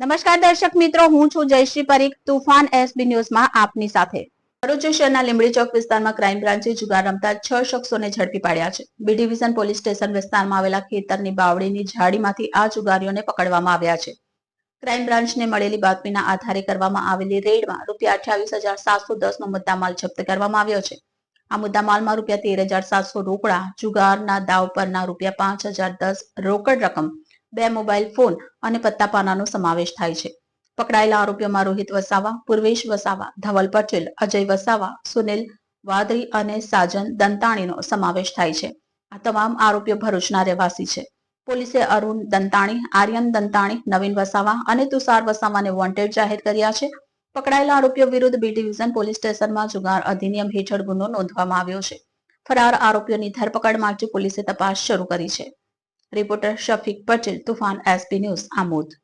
નમસ્કાર દર્શક મિત્રો, હું છું જયશ્રી પરીખ, તુફાન એસબી ન્યૂઝમાં આપની સાથે. ભરૂચ શહેરના લીંબડી ચોક વિસ્તારમાં ક્રાઇમ બ્રાન્ચે જુગાર રમતા છ શખ્સોને ઝડપી પાડ્યા છે. બી ડિવિઝન પોલીસ સ્ટેશન વિસ્તારમાં આવેલા ખેતરની બાવળીની ઝાડીમાંથી આ જુગારીઓને પકડવામાં આવ્યા છે. ક્રાઇમ બ્રાન્ચને મળેલી બાતમીના આધારે કરવામાં આવેલી રેડમાં રૂપિયા અઠ્યાવીસ હજાર સાતસો દસ નો મુદ્દામાલ જપ્ત કરવામાં આવ્યો છે. આ મુદ્દામાલમાં રૂપિયા તેર હજાર સાતસો રોકડા, જુગારના દાવ પરના રૂપિયા પાંચ હજાર દસ રોકડ રકમ બે મોબાઈલ ફોન અને પત્તાપાનાનો સમાવેશ થાય છે. પકડાયેલા આરોપીઓમાં રોહિત વસાવા, પૂર્વેશ વસાવા, ધવલ પટેલ, અજય વસાવા, સુનિલ વાદરી અને સાજન દંતાણીનો સમાવેશ થાય છે. આ તમામ આરોપીઓ ભરૂચના રહેવાસી છે. પોલીસે અરુણ દંતાણી, આર્યન દંતાણી, નવીન વસાવા અને તુષાર વસાવાને વોન્ટેડ જાહેર કર્યા છે. પકડાયેલા આરોપીઓ વિરુદ્ધ બી ડિવિઝન પોલીસ સ્ટેશનમાં જુગાર અધિનિયમ હેઠળ ગુનો નોંધવામાં આવ્યો છે. ફરાર આરોપીઓની ધરપકડ માટે પોલીસે તપાસ શરૂ કરી છે. Reporter Shafiq Patel Toofan SP news Amod